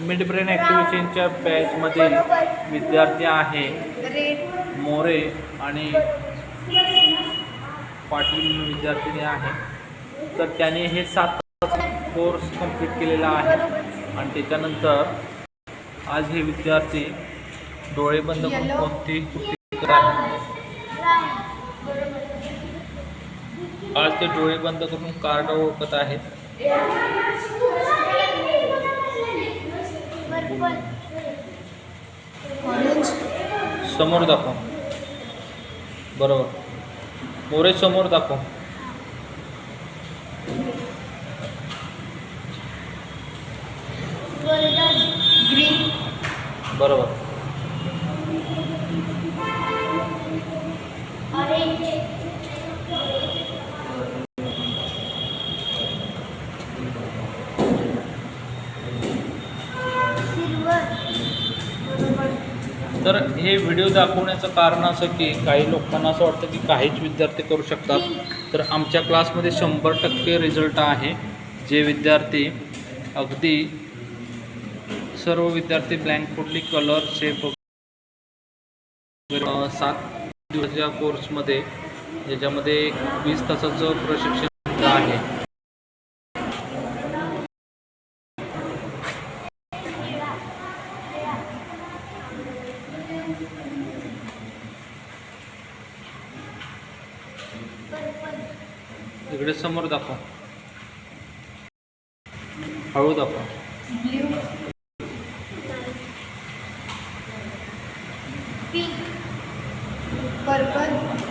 Mid brain ॲक्टिव्हिटीच्या बॅचमधील विद्यार्थी आहे मोरे आणि पाटील विद्यार्थिनी आहे. तर त्याने हे सात कोर्स कंप्लीट केलेला आहे आणि त्याच्यानंतर आज हे विद्यार्थी डोळे बंद करून कोणती कृती करत आज ते डोळे बंद करून कार्ड ओळखत आहेत. समोर दाखव. बरोबर. मोरे समोर दाखव. ग्रीन बरोबर. तर हे व्हिडिओ दाखवण्याचं कारण असं की काही लोकांना असं वाटतं की काहीच विद्यार्थी करू शकतात. तर आमच्या क्लासमध्ये शंभर टक्के रिझल्ट आहे. जे विद्यार्थी अगदी सर्व विद्यार्थी ब्लँक कुठली कलर शेप सात सात दिवसाच्या कोर्समध्ये ज्याच्यामध्ये वीस तासाचं प्रशिक्षण आहे. इकडे समोर दाखव. हळू दाखव. पर्पल.